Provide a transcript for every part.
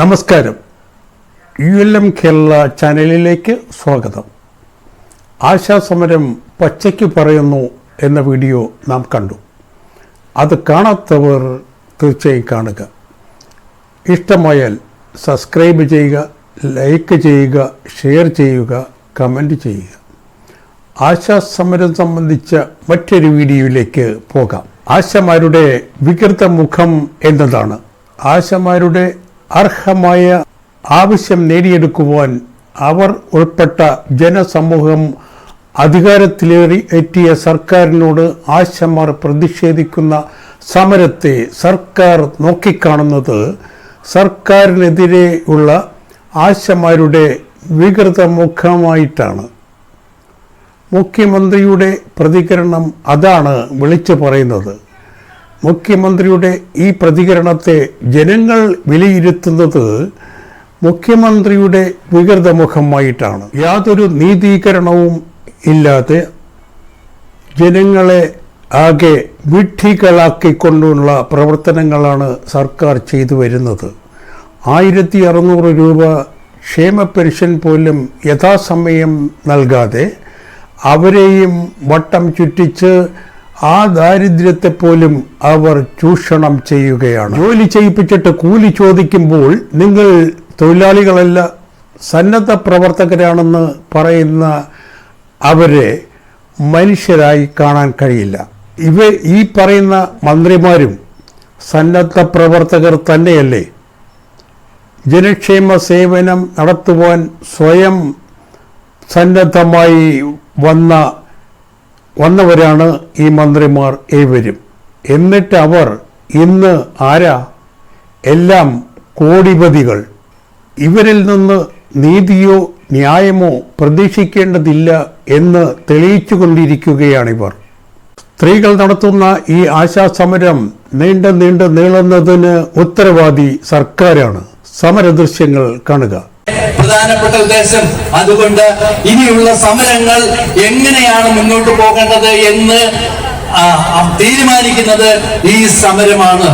നമസ്കാരം. U L M Kerala ചാനലിലേക്ക് സ്വാഗതം. ആശാസമരം പച്ചയ്ക്ക് പറയുന്നു എന്ന വീഡിയോ നാം കണ്ടു. അത് കാണാത്തവർ തീർച്ചയായും കാണുക. ഇഷ്ടമായാൽ സബ്സ്ക്രൈബ് ചെയ്യുക ലൈക്ക് ചെയ്യുക ഷെയർ ചെയ്യുക കമന്റ് ചെയ്യുക. ആശാസമരം സംബന്ധിച്ച മറ്റൊരു വീഡിയോയിലേക്ക് പോകാം. ആശമാരുടെ വികൃത മുഖം എന്നതാണ്. ആശമാരുടെ അർഹമായ ആവശ്യം നേടിയെടുക്കുവാൻ അവർ ഉൾപ്പെട്ട ജനസമൂഹം അധികാരത്തിലേറി എത്തിയ സർക്കാരിനോട് ആശമാർ പ്രതിഷേധിക്കുന്ന സമരത്തെ സർക്കാർ നോക്കിക്കാണുന്നത് സർക്കാരിനെതിരെയുള്ള ആശമാരുടെ വികൃത മുഖമായിട്ടാണ്. മുഖ്യമന്ത്രിയുടെ പ്രതികരണം അതാണ് വിളിച്ചു പറയുന്നത്. മുഖ്യമന്ത്രിയുടെ ഈ പ്രതികരണത്തെ ജനങ്ങൾ വിലയിരുത്തുന്നത് മുഖ്യമന്ത്രിയുടെ വികൃതമുഖമായിട്ടാണ് യാതൊരു നീതീകരണവും ഇല്ലാതെ ജനങ്ങളെ ആകെ വിഡ്ഢികളാക്കിക്കൊണ്ടുള്ള പ്രവർത്തനങ്ങളാണ് സർക്കാർ ചെയ്തു വരുന്നത്. ആയിരത്തി അറുന്നൂറ് രൂപ ക്ഷേമ പെൻഷൻ പോലും യഥാസമയം നൽകാതെ അവരെയും വട്ടം ചുറ്റിച്ച് ആ ദാരിദ്ര്യത്തെ പോലും അവർ ചൂഷണം ചെയ്യുകയാണ്. ജോലി ചെയ്യിപ്പിച്ചിട്ട് കൂലി ചോദിക്കുമ്പോൾ നിങ്ങൾ തൊഴിലാളികളല്ല സന്നദ്ധ പ്രവർത്തകരാണെന്ന് പറയുന്ന അവരെ മനുഷ്യരായി കാണാൻ കഴിയില്ല. ഇവ ഈ പറയുന്ന മന്ത്രിമാരും സന്നദ്ധ പ്രവർത്തകർ തന്നെയല്ലേ? ജനക്ഷേമ സേവനം നടത്തുവാൻ സ്വയം സന്നദ്ധമായി വന്ന വന്നവരാണ് ഈ മന്ത്രിമാർ ഏവരും. എന്നിട്ട് അവർ ഇന്ന് ആരാ? എല്ലാം കോടിപതികൾ. ഇവരിൽ നിന്ന് നീതിയോ ന്യായമോ പ്രതീക്ഷിക്കേണ്ടതില്ല എന്ന് തെളിയിച്ചുകൊണ്ടിരിക്കുകയാണിവർ. സ്ത്രീകൾ നടത്തുന്ന ഈ ആശാസമരം നീണ്ട് നീണ്ട് നീളുന്നതിന് ഉത്തരവാദി സർക്കാരാണ്. സമരദൃശ്യങ്ങൾ കാണുക. പ്രധാനപ്പെട്ട ഉദ്ദേശം അതുകൊണ്ട് ഇനിയുള്ള സമരങ്ങൾ എങ്ങനെയാണ് മുന്നോട്ട് പോകേണ്ടത് എന്ന് തീരുമാനിക്കുന്നത് ഈ സമരമാണ്.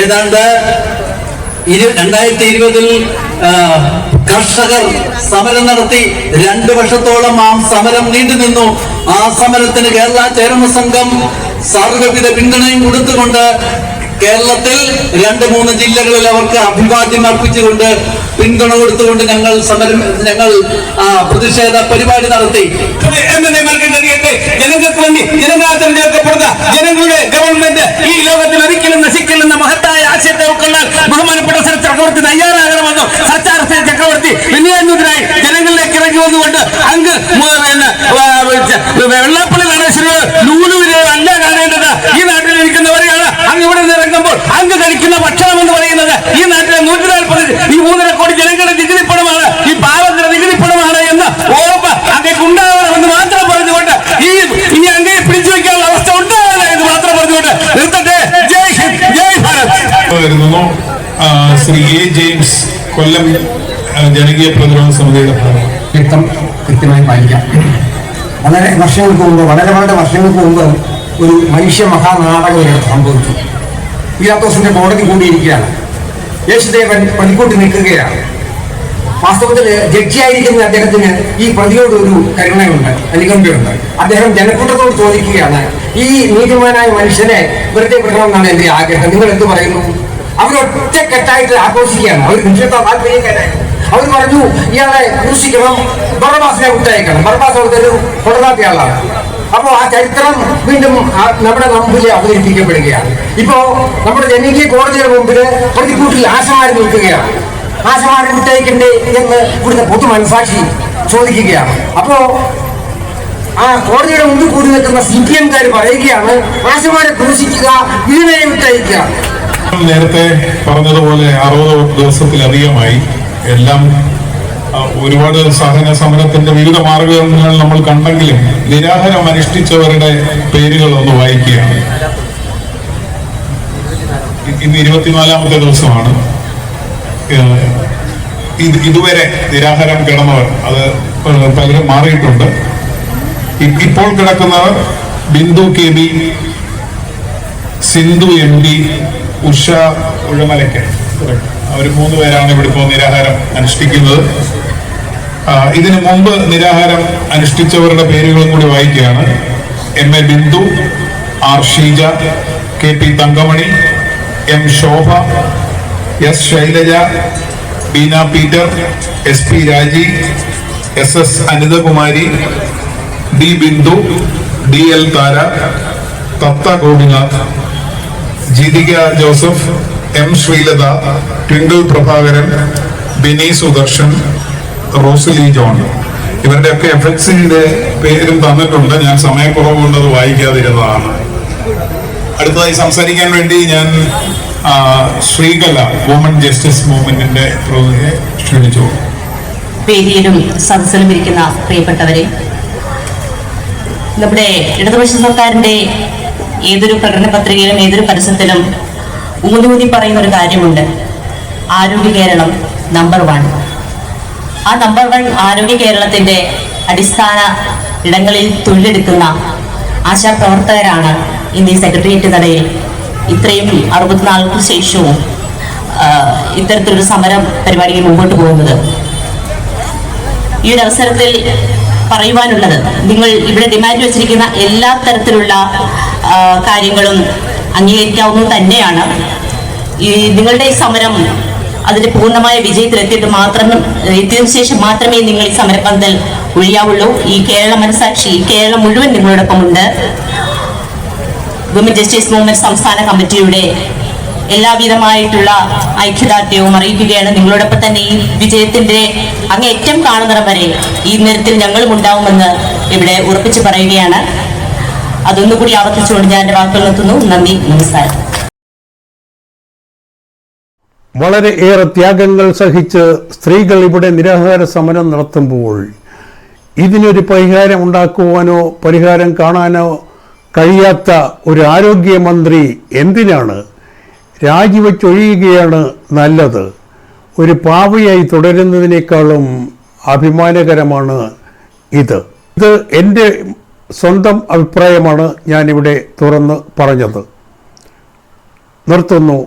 ഏതാണ്ട് രണ്ടായിരത്തി ഇരുപതിൽ കർഷകർ സമരം നടത്തി. രണ്ടു വർഷത്തോളം ആ സമരം നീണ്ടു നിന്നു. ആ സമരത്തിന് കേരള ചേരമ സംഘം സർവവിധ പിന്തുണയും കൊടുത്തുകൊണ്ട് കേരളത്തിൽ രണ്ട് മൂന്ന് ജില്ലകളിൽ അവർക്ക് അഭിവാദ്യം അർപ്പിച്ചുകൊണ്ട് പിന്തുണ കൊടുത്തുകൊണ്ട് ഞങ്ങൾ സമരം ഞങ്ങൾ പ്രതിഷേധ പരിപാടി നടത്തി. ജനങ്ങൾക്ക് വേണ്ടി ജനങ്ങളാൽ ജനങ്ങളുടെ ഗവൺമെന്റ് ഈ ലോകത്തിൽ ഒരിക്കലും നശിക്കില്ലെന്ന മഹത്തായ ആശയത്തെ ഉൾക്കൊള്ളാൻ ബഹുമാനപ്പെട്ട സർ ചക്രവർത്തി തയ്യാറാകണമെന്നും സർക്കാർ സർ ചക്രവർത്തി വിനിയോഗത്തിനായി ജനങ്ങളിലേക്ക് ഇറങ്ങി വന്നുകൊണ്ട് അങ്ങ് വെള്ളാപ്പള്ളി ഗണേശനോട് നൂലുവിനെ അല്ല കാണേണ്ടത് ഈ നാട്ടിൽ ഇരിക്കുന്നവരെയാണ് അങ്ങ് ഇവിടെ നിന്ന് ഇറങ്ങുമ്പോൾ അങ്ങ് കഴിക്കുന്ന ഭക്ഷണം എന്ന് പറയുന്നത് ഈ നാട്ടിലെ നൂറ്റി നാൽപ്പത് ഈ മൂന്നര കോടി ജനങ്ങളുടെ നികുതിപ്പണമാണ് ഈ പാവങ്ങളുടെ നികുതിപ്പണമാണ് എന്ന് ഓർമ്മ അങ്ങേക്ക് ഉണ്ടാവണമെന്ന് മാത്രം പറഞ്ഞുകൊണ്ട് ഈ ഇനി അങ്ങയെ പിടിച്ചു വയ്ക്കാനുള്ള അവസ്ഥ ഉണ്ടാവില്ല എന്ന് മാത്രം പറഞ്ഞുകൊണ്ട് നിർത്തട്ടെ. ജയ് ഹിന്ദ് ജയ് ഭാരത്. വരുന്നു. ശ്രീ എ ജെയിംസ് കൊല്ലം ജനകീയ പ്രതിരോധ സമിതിയുടെ ഭാഗം. വ്യക്തം കൃത്യമായി പാലിക്കാം. വളരെ വർഷങ്ങൾക്ക് മുമ്പ് വളരെ വളരെ വർഷങ്ങൾക്ക് മുമ്പ് ഒരു മനുഷ്യ മഹാനാടകം ഇവിടെ സംഭവിച്ചു. പീലാത്തോസിന്റെ കോടതി കൂടിയിരിക്കുകയാണ്. യേശുദേവൻ പണിക്കൂട്ടി നിൽക്കുകയാണ്. വാസ്തവത്തിൽ ജഡ്ജിയായിരിക്കുന്ന അദ്ദേഹത്തിന് ഈ പ്രതിയോട് ഒരു കരുണയുണ്ട് അനുകമ്പയുണ്ട്. അദ്ദേഹം ജനക്കൂട്ടത്തോട് ചോദിക്കുകയാണ് ഈ നീതിമാനായ മനുഷ്യനെ വെറുതെ വിടണമെന്നാണ് എന്റെ ആഗ്രഹം. നിങ്ങൾ എന്ത് പറയുന്നു? അവരൊറ്റ കെട്ടായിട്ട് ആഘോഷിക്കുകയാണ്. അവർ അവർ പറഞ്ഞു ഇയാളെ ക്രൂശിക്കണം ബറബാസിനെ വിട്ടയക്കണം ബറബാസ് അവിടുത്തെ ഒരു കൊടനാട്ടിയ ആളാണ് അപ്പോ ആ ചരിത്രം വീണ്ടും നമ്മുടെ മുമ്പിൽ അവതരിപ്പിക്കപ്പെടുകയാണ്. ഇപ്പോ നമ്മുടെ ജനകീയ കോടതിയുടെ മുമ്പിൽ പ്രതിക്കൂട്ടിൽ ആശമാർ നിൽക്കുകയാണ്. ആശമാർ വിട്ടേക്കണ്ടേ എന്ന് ഇവിടുത്തെ പൊതു മനസാക്ഷി ചോദിക്കുകയാണ്. അപ്പോ ആ കോടതിയുടെ മുമ്പിൽ കൂടി നിൽക്കുന്ന സി പി എംകാർ പറയുകയാണ് ആശമാരെ ക്രൂശിക്കുക വീണയെ വിട്ടയക്കുക. നേരത്തെ പറഞ്ഞതുപോലെ അറുപത് ദിവസത്തിലധികമായി എല്ലാം ഒരുപാട് സഹന സമരത്തിന്റെ വിവിധ മാർഗങ്ങൾ നമ്മൾ കണ്ടെങ്കിലും നിരാഹാരം അനുഷ്ഠിച്ചവരുടെ പേരുകൾ ഒന്ന് വായിക്കുകയാണ് ഇന്ന് ഇരുപത്തിനാലാമത്തെ ദിവസമാണ്. ഇതുവരെ നിരാഹാരം കിടന്നവർ അത് പലരും മാറിയിട്ടുണ്ട്. ഇപ്പോൾ കിടക്കുന്നവർ Bindu K B Sindhu M D Usha ഉഴമലയ്ക്ക് അവർ മൂന്ന് പേരാണ് ഇവിടെ ഇപ്പോൾ നിരാഹാരം അനുഷ്ഠിക്കുന്നത്. ഇതിനു മുമ്പ് നിരാഹാരം അനുഷ്ഠിച്ചവരുടെ പേരുകളും കൂടി വായിക്കുകയാണ്. M A Bindu R Sheeja K P Thankamani M Shobha S Shailaja Beena Peter S P Raji S S Anithakumari D Bindu D L Thara Thatha Gopinath Jithika Joseph M Sreelatha Twinkle Prabhakaran Bini Sudarshan Rosaly John. ഇവരുടെയൊക്കെ എഫക്ട്സിന്റെ പേരും തന്നിട്ടുണ്ട്. ഞാൻ സമയക്കുറവ് കൊണ്ട് അത് വായിക്കാതിരുന്നതാണ്. അടുത്തതായി സംസാരിക്കാൻ വേണ്ടി ഞാൻ ശ്രീകല വുമൺ ജസ്റ്റിസ് മൂവ്മെന്റിന്റെ പ്രതിനിധിയെ ക്ഷണിച്ചു. വേദിയിലും സദസ്സിലും ഇരിക്കുന്ന പ്രിയപ്പെട്ടവരെ നമ്മുടെ ഇടതുപക്ഷ സർക്കാരിന്റെ ഏതൊരു പ്രകടന പത്രികയിലും ഏതൊരു പരസ്യത്തിലും ഊന്നി പറയുന്ന ഒരു കാര്യമുണ്ട്. ആരോഗ്യ കേരളം നമ്പർ വൺ ആ നമ്പർ വൺ ആരോഗ്യ കേരളത്തിന്റെ അടിസ്ഥാന ഇടങ്ങളിൽ തൊഴിലെടുക്കുന്ന ആശാപ്രവർത്തകരാണ് ഇന്ന് ഈ സെക്രട്ടേറിയറ്റ് നടയിൽ. ഇത്രയും അറുപത്തിനാലുകൾക്ക് ശേഷവും ഇത്തരത്തിലൊരു സമരം പരിപാടിയിൽ മുമ്പോട്ട് പോകുന്നത്. ഈ ഒരു അവസരത്തിൽ പറയുവാനുള്ളത് നിങ്ങൾ ഇവിടെ ഡിമാൻഡ് വെച്ചിരിക്കുന്ന എല്ലാ തരത്തിലുള്ള കാര്യങ്ങളും അംഗീകരിക്കാവുന്നത് തന്നെയാണ്. ഈ നിങ്ങളുടെ ഈ സമരം അതിന്റെ പൂർണമായ വിജയത്തിലെത്തിയിട്ട് മാത്രമേ എത്തിയതിനു ശേഷം മാത്രമേ നിങ്ങൾ ഈ സമരപന്തൽ ഒഴിയാവുള്ളൂ. ഈ കേരള മനസാക്ഷി കേരളം മുഴുവൻ നിങ്ങളോടൊപ്പമുണ്ട്. വിമൻ ജസ്റ്റിസ് മൂവ്മെന്റ് സംസ്ഥാന കമ്മിറ്റിയുടെ എല്ലാവിധമായിട്ടുള്ള ഐക്യദാർഢ്യവും അറിയിക്കുകയാണ്. നിങ്ങളോടൊപ്പം തന്നെ ഈ വിജയത്തിന്റെ അങ്ങേറ്റം കാണുന്നിടം വരെ ഈ നേരത്തിൽ ഞങ്ങളും ഉണ്ടാവുമെന്ന് ഇവിടെ ഉറപ്പിച്ചു പറയുകയാണ്. അതൊന്നുകൂടി ആവർത്തിച്ചുകൊണ്ട് ഞാൻ എന്റെ വാക്കുകൾ നിർത്തുന്നു. നന്ദി നമസ്കാരം. വളരെ ഏറെ ത്യാഗങ്ങൾ സഹിച്ച് സ്ത്രീകൾ ഇവിടെ നിരാഹാര സമരം നടത്തുമ്പോൾ ഇതിനൊരു പരിഹാരം ഉണ്ടാക്കുവാനോ പരിഹാരം കാണാനോ കഴിയാത്ത ഒരു ആരോഗ്യമന്ത്രി എന്തിനാണ്? രാജിവെച്ചൊഴിയുകയാണ് നല്ലത്. ഒരു പാവയായി തുടരുന്നതിനേക്കാളും അഭിമാനകരമാണ് ഇത്. ഇത് എന്റെ സ്വന്തം അഭിപ്രായമാണ് ഞാനിവിടെ തുറന്ന് പറഞ്ഞത്. നിർത്തുന്നു.